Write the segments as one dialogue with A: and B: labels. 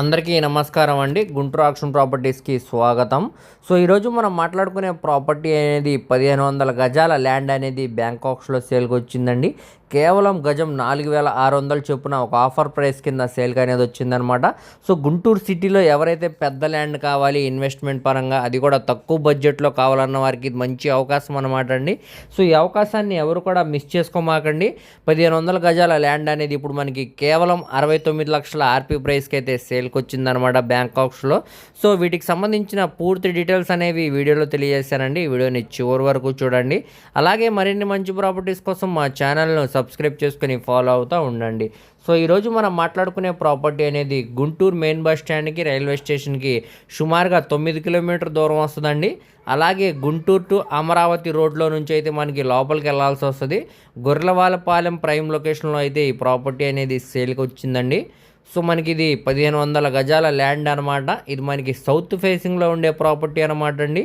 A: అందరికీ నమస్కారం అండి. గుంటూరు ఆక్షన్ ప్రాపర్టీస్కి స్వాగతం. సో ఈరోజు మనం మాట్లాడుకునే ప్రాపర్టీ అనేది పదిహేను వందల గజాల ల్యాండ్ అనేది బ్యాంకాక్స్లో సేల్కి వచ్చిందండి. కేవలం గజం నాలుగు వేల ఆరు వందలు చొప్పున ఒక ఆఫర్ ప్రైస్ కింద సేల్కి అనేది వచ్చిందనమాట సో గుంటూరు సిటీలో ఎవరైతే పెద్ద ల్యాండ్ కావాలి ఇన్వెస్ట్మెంట్ పరంగా అది కూడా తక్కువ బడ్జెట్లో కావాలన్న వారికి ఇది మంచి అవకాశం అనమాట అండి. సో ఈ అవకాశాన్ని ఎవరు కూడా మిస్ చేసుకోమాకండి. పదిహేను వందల గజాల ల్యాండ్ అనేది ఇప్పుడు మనకి కేవలం అరవై తొమ్మిది లక్షల ఆర్పీ ప్రైస్కి అయితే సేల్కి వచ్చిందనమాట బ్యాంకాక్స్లో సో వీటికి సంబంధించిన పూర్తి డీటెయిల్స్ అనేవి వీడియోలో తెలియజేశానండి. ఈ వీడియోని చివరి వరకు చూడండి. అలాగే మరిన్ని మంచి ప్రాపర్టీస్ కోసం మా ఛానల్ను సబ్స్క్రైబ్ చేసుకుని ఫాలో అవుతూ ఉండండి. సో ఈరోజు మనం మాట్లాడుకునే ప్రాపర్టీ అనేది గుంటూరు మెయిన్ బస్ స్టాండ్కి రైల్వే స్టేషన్కి సుమారుగా తొమ్మిది కిలోమీటర్ దూరం వస్తుందండి. అలాగే గుంటూరు టు అమరావతి రోడ్లో నుంచి అయితే మనకి లోపలికి వెళ్ళాల్సి వస్తుంది. గొర్రెలవాలపాలెం ప్రైమ్ లొకేషన్లో అయితే ఈ ప్రాపర్టీ అనేది సేల్కి వచ్చిందండి. సో మనకి ఇది పదిహేను వందల గజాల ల్యాండ్ అనమాట ఇది మనకి సౌత్ ఫేసింగ్లో ఉండే ప్రాపర్టీ అనమాట అండి.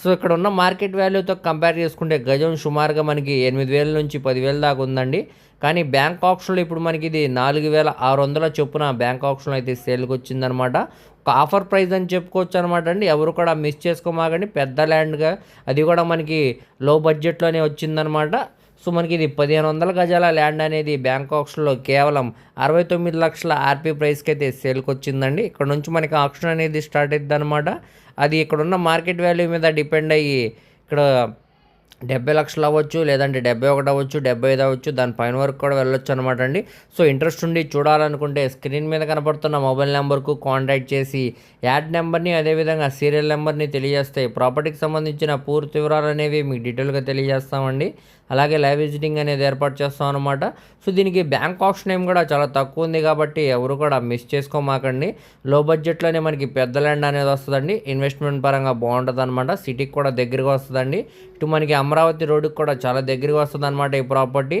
A: సో ఇక్కడ ఉన్న మార్కెట్ వాల్యూతో కంపేర్ చేసుకుంటే గజం సుమారుగా మనకి ఎనిమిది వేల నుంచి పదివేల దాకా ఉందండి. కానీ బ్యాంక్ ఆప్షన్లో ఇప్పుడు మనకి ఇది నాలుగు వేల ఆరు వందల చొప్పున బ్యాంక్ ఆప్షన్లో అయితే సేల్కి వచ్చిందనమాట ఒక ఆఫర్ ప్రైస్ అని చెప్పుకోవచ్చు అనమాట అండి. ఎవరు కూడా మిస్ చేసుకోమాగండి పెద్ద ల్యాండ్గా అది కూడా మనకి లో బడ్జెట్లోనే వచ్చిందనమాట సో మనకి ఇది పదిహేను వందల గజాల ల్యాండ్ అనేది బ్యాంకాక్స్లో కేవలం అరవై తొమ్మిది లక్షల ఆర్పీ ప్రైస్కి అయితే సేల్కి వచ్చిందండి ఇక్కడ నుంచి మనకి ఆప్షన్ అనేది స్టార్ట్ అవుతుంది అనమాట అది ఇక్కడ ఉన్న మార్కెట్ వాల్యూ మీద డిపెండ్ అయ్యి ఇక్కడ డెబ్బై లక్షలు అవ్వచ్చు లేదంటే డెబ్బై ఒకటి అవ్వచ్చు డెబ్బై ఐదు అవ్వచ్చు దాని పైన వరకు కూడా వెళ్ళొచ్చు అనమాట అండి. సో ఇంట్రెస్ట్ ఉండి చూడాలనుకుంటే స్క్రీన్ మీద కనపడుతున్న మొబైల్ నెంబర్కు కాంటాక్ట్ చేసి యాడ్ నెంబర్ని అదేవిధంగా సీరియల్ నెంబర్ని తెలియజేస్తే ప్రాపర్టీకి సంబంధించిన పూర్తి వివరాలు అనేవి మీకు డీటెయిల్గా తెలియజేస్తామండి. అలాగే లైవ్ విజిటింగ్ అనేది ఏర్పాటు చేస్తాం అనమాట సో దీనికి బ్యాంక్ ఆప్షన్ ఏం కూడా చాలా తక్కువ ఉంది కాబట్టి ఎవరు కూడా మిస్ చేసుకోమాకండి. లో బడ్జెట్లోనే మనకి పెద్ద ల్యాండ్ అనేది వస్తుందండి. ఇన్వెస్ట్మెంట్ పరంగా బాగుంటుంది అనమాట సిటీకి కూడా దగ్గరగా వస్తుందండి. ఇటు మనకి అమరావతి రోడ్డుకి కూడా చాలా దగ్గరగా వస్తుంది అనమాట ఈ ప్రాపర్టీ